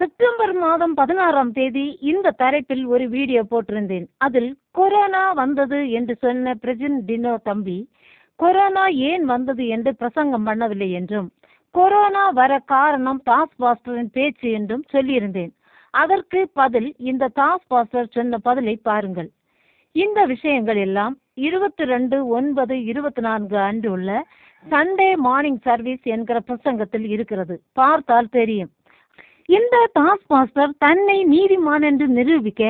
September மாதம் பதினாறாம் தேதி இந்த தலைப்பில் ஒரு வீடியோ போட்டிருந்தேன். அதில் கொரோனா வந்தது என்று சொன்ன பிரஜின் டினோ தம்பி கொரோனா ஏன் வந்தது என்று பிரசங்கம் பண்ணவில்லை என்றும் கொரோனா வர காரணம் டாஸ் பாஸ்டரின் பேச்சு என்றும் சொல்லியிருந்தேன். அதற்கு பதில் இந்த டாஸ் பாஸ்டர் சொன்ன பதிலை பாருங்கள். இந்த விஷயங்கள் எல்லாம் இருபத்தி ரெண்டு ஒன்பது இருபத்தி நான்கு அன்று உள்ள சண்டே மார்னிங் சர்வீஸ் என்கிற பிரசங்கத்தில் இருக்கிறது. பார்த்தால் தெரியும். இந்த டாஸ் மாஸ்டர் தன்னை நீதிமான் என்று நிரூபிக்க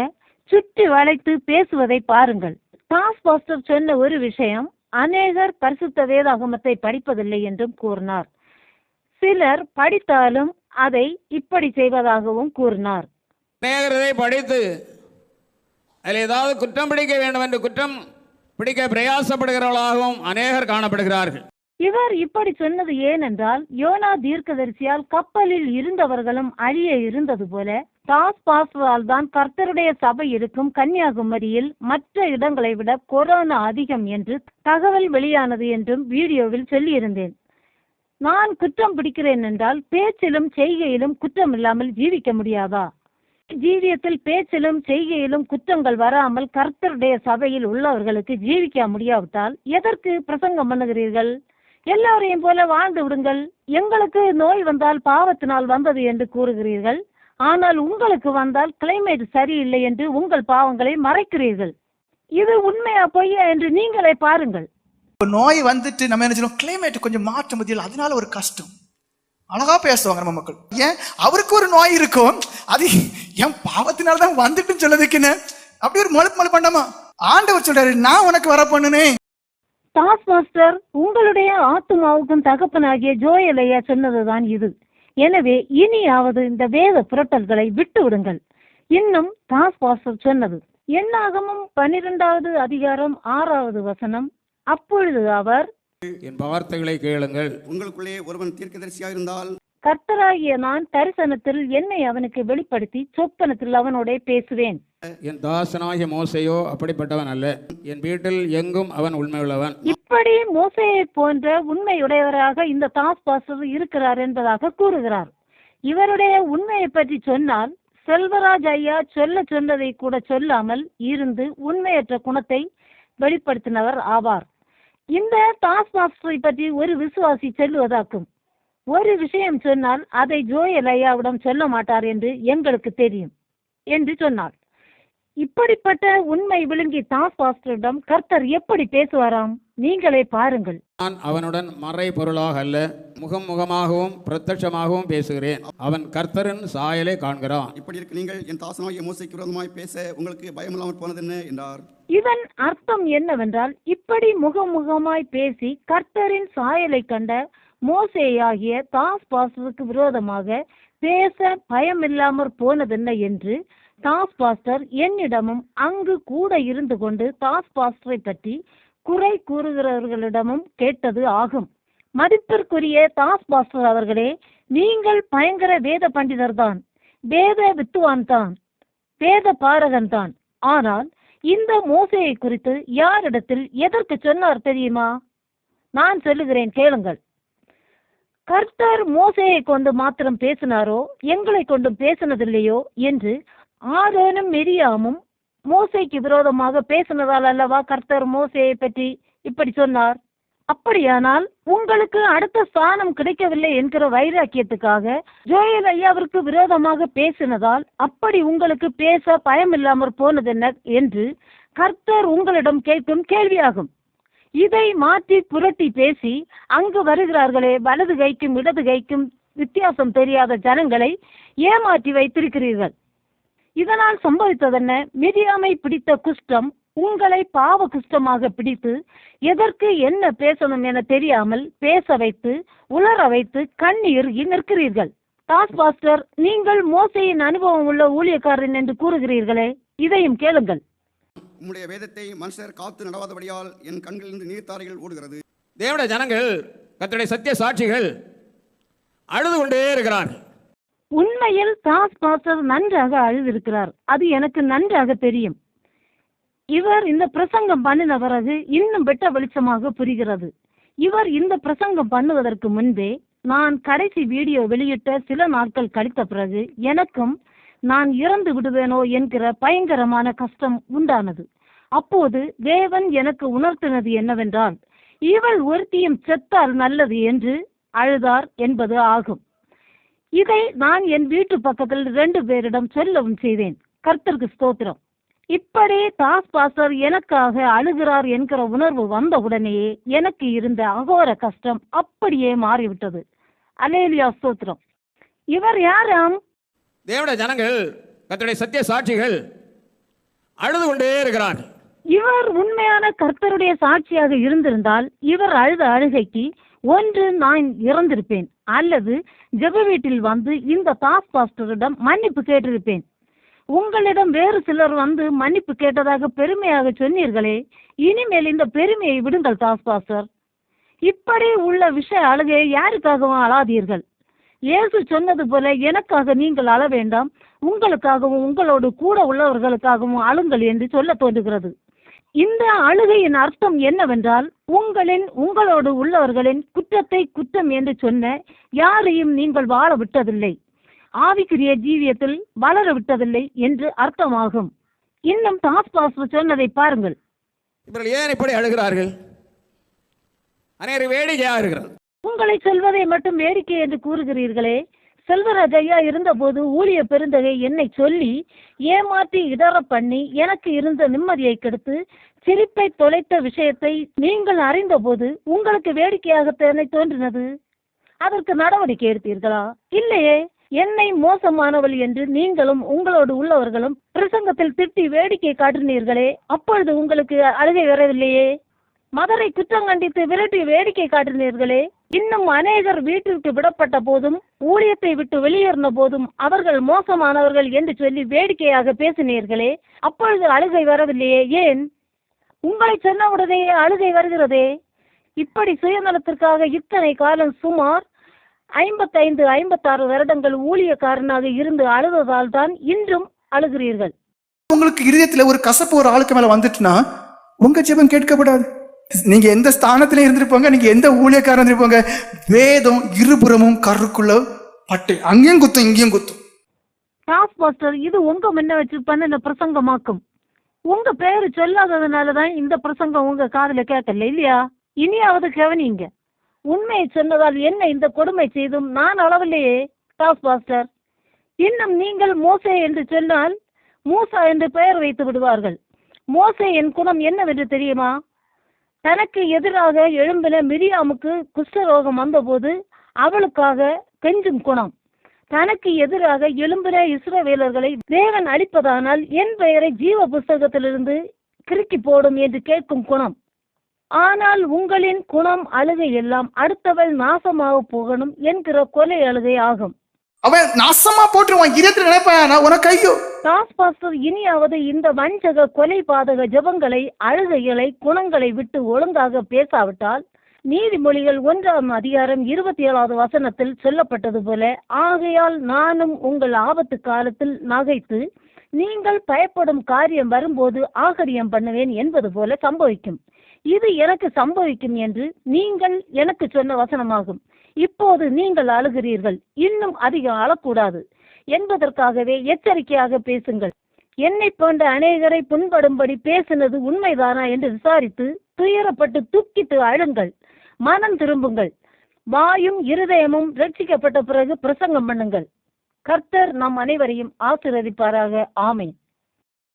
சுற்றி வளைத்து பேசுவதை பாருங்கள். டாஸ் மாஸ்டர் சொன்ன ஒரு விஷயம் அநேகர் பரிசுத்த வேதாகமத்தை படிப்பதில்லை என்றும் கூறினார். சிலர் படித்தாலும் அதை இப்படி செய்வதாகவும் கூறினார். அநேகர் இதை படித்து அதில் ஏதாவது குற்றம் பிடிக்க வேண்டும் என்று குற்றம் பிடிக்க பிரயாசப்படுகிறவர்களாகவும் அநேகர் காணப்படுகிறார்கள். இவர் இப்படி சொன்னது ஏனென்றால் யோனா தீர்க்கதரிசியால் கப்பலில் இருந்தவர்களும் அழிய இருந்தது போல டாஸ் பாஸ்வால் தான் கர்த்தருடைய சபை இருக்கும் கன்னியாகுமரியில் மற்ற இடங்களை விட கொரோனா அதிகம் என்று தகவல் வெளியானது என்றும் வீடியோவில் சொல்லியிருந்தேன். நான் குற்றம் பிடிக்கிறேன் என்றால் பேச்சிலும் செய்கையிலும் குற்றம் இல்லாமல் ஜீவிக்க முடியாதா? ஜீவியத்தில் பேச்சிலும் செய்கையிலும் குற்றங்கள் வராமல் கர்த்தருடைய சபையில் உள்ளவர்களுக்கு ஜீவிக்க முடியாவிட்டால் எதற்கு பிரசங்கம் பண்ணுகிறீர்கள்? எல்லோரையும் போல வாழ்ந்து விடுங்கள். எங்களுக்கு நோய் வந்தால் பாவத்தினால் வந்தது என்று கூறுகிறீர்கள். ஆனால் உங்களுக்கு வந்தால் கிளைமேட் சரியில்லை என்று உங்கள் பாவங்களை மறைக்கிறீர்கள். இது உண்மையா பொய்யா என்று நீங்களே பாருங்கள். நோய் வந்துட்டு நம்ம என்ன செய்யணும்? கிளைமேட் கொஞ்சம் மாற்ற முடியல அதனால ஒரு கஷ்டம். அழகா பேசுவாங்க நம்ம மக்கள். ஏன்? அவருக்கு ஒரு நோய் இருக்கும் அது என் பாவத்தினால தான் வந்துட்டுன்னு சொல்லதுக்குன்னு அப்படி ஒரு மழுப்பு மழு பண்ணாமா? ஆண்டவர் சொல்றாரு நான் உனக்கு வர பண்ணுனேன் டாஸ் மாஸ்டர் உங்களுடைய ஆத்துமாவுக்கும் தகப்பனாகிய ஜோயலையா சொன்னதுதான் இது. எனவே இனியாவது இந்த வேத புரட்டல்களை விட்டு விடுங்கள். இன்னும் டாஸ் மாஸ்டர் சொன்னது என்னாகமும் பன்னிரெண்டாவது அதிகாரம் ஆறாவது வசனம் அப்பொழுது அவர் என் வார்த்தைகளை கேளுங்கள். உங்களுக்குள்ளே ஒருவன் தீர்க்கதரிசியாக இருந்தால் கர்த்தராகிய நான் தரிசனத்தில் என்னை அவனுக்கு வெளிப்படுத்தி சொப்பனத்தில் அவனோட பேசுவேன். என் தாசனாகிய மோசையோ அப்படிப்பட்டவன் அல்ல. என் வீட்டில் எங்கும் அவன் உண்மையுள்ளவன். இப்படி மோசையை போன்ற உண்மையுடையவராக இந்த தாஸ் பாஸ்டர் இருக்கிறார் என்பதாக கூறுகிறார். இவருடைய உண்மையை பற்றி சொன்னால் செல்வராஜ் ஐயா சொல்ல சொன்னதை கூட சொல்லாமல் இருந்து உண்மையற்ற குணத்தை வெளிப்படுத்தினவர் ஆவார். இந்த தாஸ் மாஸ்டரை பற்றி ஒரு விசுவாசி சொல்லுவதாக்கும். ஒரு விஷயம் சொன்னால் அதை ஜோயல் ஐயாவிடம் சொல்ல மாட்டார் என்று எங்களுக்கு தெரியும் என்று சொன்னார். இப்படிப்பட்ட உண்மை விழுங்கி தாஸ் பாஸ்டரிடம் கர்த்தர் எப்படி பேசுவாராம்? நீங்களே பாருங்கள். நான் அவனுடன் மறை பொருளாக அல்ல முகம் முகமாகவும் பிரத்யட்சமாகவும் பேசுகிறேன். அவன் கர்த்தரின் சாயலை காண்கிறான். இப்படி இருக்க நீங்கள் என் தாசனாகிய மோசைக்கு விரோதமாய் பேச உங்களுக்கு பயமில்லாமல் போனது என்ன என்றார்? இதன் அர்த்தம் என்னவென்றால் இப்படி முகமுகமாய் பேசி கர்த்தரின் சாயலை கண்ட மோசேயாகிய தாஸ் பாஸ்டருக்கு விரோதமாக பேச பயமில்லாமற் போனதென்ன என்று தாஸ் பாஸ்டர் என்னிடமும் அங்கு கூட இருந்து கொண்டு தாஸ் பாஸ்டரை பற்றி குறை கூறுகிறவர்களிடமும் கேட்டது ஆகும். மதிப்பிற்குரிய தாஸ் பாஸ்டர் அவர்களே நீங்கள் பயங்கர வேத பண்டிதர் தான் வேத வித்துவான் தான் வேத பாரகன் தான் ஆனால் இந்த மோசையை குறித்து யாரிடத்தில் எதற்கு சொன்னார் தெரியுமா? நான் சொல்லுகிறேன் கேளுங்கள். கர்த்தர் மோசையை கொண்டு மாத்திரம் பேசினாரோ எங்களை கொண்டும் பேசினதில்லையோ என்று ஆரோனும் மெரியாமும் மோசைக்கு விரோதமாக பேசினதால் அல்லவா கர்த்தர் மோசையை பற்றி இப்படி சொன்னார்? அப்படியானால் உங்களுக்கு அடுத்த ஸ்தானம் கிடைக்கவில்லை என்கிற வைராக்கியத்துக்காக ஜோயல் ஐயாவிற்கு விரோதமாக பேசினதால் அப்படி உங்களுக்கு பேச பயமில்லாமற் என்ன என்று கர்த்தர் உங்களிடம் கேட்கும் கேள்வியாகும். இதை மாற்றி புரட்டி பேசி அங்கு வருகிறார்களே வலது கைக்கும் இடது கைக்கும் வித்தியாசம் தெரியாத ஜனங்களை ஏமாற்றி வைத்திருக்கிறீர்கள். இதனால் சம்பவித்ததென்ன? மிரியாமை பிடித்த குஷ்டம் உங்களை பாவ குஷ்டமாக பிடித்து எதற்கு என்ன பேசணும் என தெரியாமல் பேச வைத்து உலர வைத்து கண்ணீருகி நிற்கிறீர்கள் டாஸ் பாஸ்டர் நீங்கள் மோசையின் அனுபவம் உள்ள ஊழியக்காரன் என்று கூறுகிறீர்களே இதையும் கேளுங்கள். உம்முடைய வேதத்தை மனுஷர் காத்து நடவாதபடியால் என் கண்களிலிருந்து நீர்த்தாரைகள் ஓடுகிறது. தேவனுடைய ஜனங்கள் கர்த்தருடைய சத்திய சாட்சிகள் அழுது கொண்டே இருக்கிறார்கள். உண்மையில் தாஸ் பாஸ்டர் நன்றாக அழுதிருக்கிறார். அது எனக்கு நன்றாக தெரியும். இவர் இந்த பிரசங்கம் பண்ணின பிறகு இன்னும் வெட்ட வெளிச்சமாக புரிகிறது. இவர் இந்த பிரசங்கம் பண்ணுவதற்கு முன்பே நான் கடைசி வீடியோ வெளியிட்ட சில நாட்கள் கழித்த பிறகு எனக்கும் நான் இறந்து விடுவேனோ என்கிற பயங்கரமான கஷ்டம் உண்டானது. அப்போது தேவன் எனக்கு உணர்த்தினது என்னவென்றால் இவள் ஒருத்தியும் செத்தால் நல்லது என்று அழுதார் என்பது ஆகும். இதை நான் என் வீட்டு பக்கத்தில் ரெண்டு பேரிடம் சொல்லவும் செய்தேன். கர்த்தருக்கு ஸ்தோத்திரம். இப்படி தாஸ் பாஸ்டர் எனக்காக அழுகிறார் என்கிற உணர்வு வந்தவுடனேயே எனக்கு இருந்த அகோர கஷ்டம் அப்படியே மாறிவிட்டது. அலேலியா ஸ்தோத்திரம். இவர் யாராம்? தேவனுடைய ஜனங்கள் கர்த்தருடைய சத்திய சாட்சிகள் அழுது கொண்டே இருக்கிறார்கள் இவர் உண்மையான கர்த்தருடைய சாட்சியாக இருந்திருந்தால் இவர் அழுத அழுகைக்கு ஒன்று நான் இறந்திருப்பேன். அல்லது ஜெப வீட்டில் வந்து இந்த தாஸ் பாஸ்டரிடம் மன்னிப்பு கேட்டிருப்பேன். உங்களிடம் வேறு சிலர் வந்து மன்னிப்பு கேட்டதாக பெருமையாக சொன்னீர்களே இனிமேல் இந்த பெருமையை விடுங்கள் தாஸ் பாஸ்டர். இப்படி உள்ள விஷய அழுகையை யாருக்காகவும் அழாதீர்கள். இயேசு சொன்னது போல எனக்காக நீங்கள் அழ வேண்டாம் உங்களுக்காகவும் உங்களோடு கூட உள்ளவர்களுக்காகவும் அழுங்கள் என்று சொல்ல தோன்றுகிறது. இந்த அழுகையின் அர்த்தம் என்னவென்றால் உங்களின் உங்களோடு உள்ளவர்களின் குற்றத்தை குற்றம் என்று சொன்ன யாரையும் நீங்கள் வாழ விட்டதில்லை. ஆவிக்குரிய ஜீவியத்தில் வளர விட்டதில்லை என்று அர்த்தமாகும். இன்னும் தாஸ் பாஸ் சொன்னதை பாருங்கள். இவர்கள் ஏன் இப்படி அழுகிறார்கள்? அநேகர் வேடிக்கையாக இருக்கிறது உங்களை சொல்வதை மட்டும் வேடிக்கை என்று கூறுகிறீர்களே செல்வராஜ் ஐயா இருந்தபோது ஊழிய பெருந்தகை என்னை சொல்லி ஏமாற்றி இடர பண்ணி எனக்கு இருந்த நிம்மதியை கெடுத்து சிரிப்பை தொலைத்த விஷயத்தை நீங்கள் அறிந்தபோது உங்களுக்கு வேடிக்கையாகத்தானே தோன்றினது? அதற்கு நடவடிக்கை எடுத்தீர்களா? இல்லையே. என்னை மோசமானவள் என்று நீங்களும் உங்களோடு உள்ளவர்களும் பிரசங்கத்தில் திட்டி வேடிக்கை காட்டினீர்களே அப்பொழுது உங்களுக்கு அழுகை வரவில்லையே. மதரை குற்றம் கண்டித்து விரட்டி வேடிக்கை காட்டினீர்களே. இன்னும் அநேகர் வீட்டிற்கு விடப்பட்ட போதும் ஊழியத்தை விட்டு வெளியேறின போதும் அவர்கள் மோசமானவர்கள் என்று சொல்லி வேடிக்கையாக பேசினீர்களே. அப்பொழுது அழுகை வரவில்லையே ஏன்? உங்களை சொன்னவுடனே அழுகை வருகிறதே. இப்படி சுயநலத்திற்காக இத்தனை காலம் சுமார் ஐம்பத்தைந்து ஐம்பத்தாறு வருடங்கள் ஊழியக்காரனாக இருந்து அழுததால் தான் இன்றும் அழுகிறீர்கள். உங்களுக்கு இருதயத்துல ஒரு கசப்பு ஒரு ஆளுக்கு மேல வந்துட்டுனா உங்க ஜெபம் கேட்கப்படாது. நீங்க எந்த ஸ்தானத்திலையும் இருந்திருப்பாங்க நீங்க எந்த ஊழியக்காரன் இருந்திருப்போங்க? வேதம் இருபுறமும் கருக்குள்ள பட்டு. அங்கேயும் குத்தும் இங்கேயும் குத்தும். டாஸ் மாஸ்டர் இது உங்க முன்ன வச்சு பண்ணின பிரசங்கமாக்கும். உங்க பேரு சொல்லாததுனால தான் இந்த பிரசங்கம் உங்க காதுல கேட்கல இல்லையா? இனியாவது கவனிங்க. உண்மையை சொன்னதால் என்ன இந்த கொடுமை செய்தும்? நான் அளவில்லையே டாஸ் மாஸ்டர் இன்னும் நீங்கள் மோசே என்று சொன்னால் மூசா என்று பெயர் வைத்து விடுவார்கள். மோசே என் குணம் என்னவென்று தெரியுமா? தனக்கு எதிராக எழும்பின மிரியாமுக்கு குஷ்டரோகம் வந்தபோது அவளுக்காக கெஞ்சும் குணம். தனக்கு எதிராக எழும்பின இஸ்ரவேலர்களை தேவன் அழிப்பதானால் என் பெயரை ஜீவ புஸ்தகத்திலிருந்து கிறுக்கி போடும் என்று கேட்கும் குணம். ஆனால் உங்களின் குணம் அழுகை எல்லாம் அடுத்தவள் நாசமாக போகணும் என்கிற கொலை அழுகை ஆகும். அவன் நாசமா போட்டுருவான். இதயத்துல நினைப்பான் உனக்கு ஐயோ டாஸ் பாஸ்டர் இனியாவது இந்த வஞ்சக கொலை பாதக ஜபங்களை அழுகைகளை குணங்களை விட்டு ஒழுங்காக பேசாவிட்டால் நீதிமொழிகள் ஒன்றாம் அதிகாரம் இருபத்தி ஏழாவது வசனத்தில் சொல்லப்பட்டது போல ஆகையால் நானும் உங்கள் ஆபத்து காலத்தில் நகைத்து நீங்கள் பயப்படும் காரியம் வரும்போது ஆகரியம் பண்ணுவேன் என்பது போல சம்பவிக்கும். இது எனக்கு சம்பவிக்கும் என்று நீங்கள் எனக்கு சொன்ன வசனமாகும். இப்போது நீங்கள் அழுகிறீர்கள். இன்னும் அதிகம் அழக்கூடாது. என்பதற்காகவே எச்சரிக்கையாக பேசுங்கள். என்னை போன்ற அநேகரை புண்படும்படி பேசினது உண்மைதானா என்று விசாரித்து துயரப்பட்டு துக்கித்து அழுங்கள். மனம் திரும்புங்கள். வாயும் இருதயமும் ரட்சிக்கப்பட்ட பிறகு பிரசங்கம் பண்ணுங்கள். கர்த்தர் நம் அனைவரையும் ஆசீர்வதிப்பாராக. ஆமை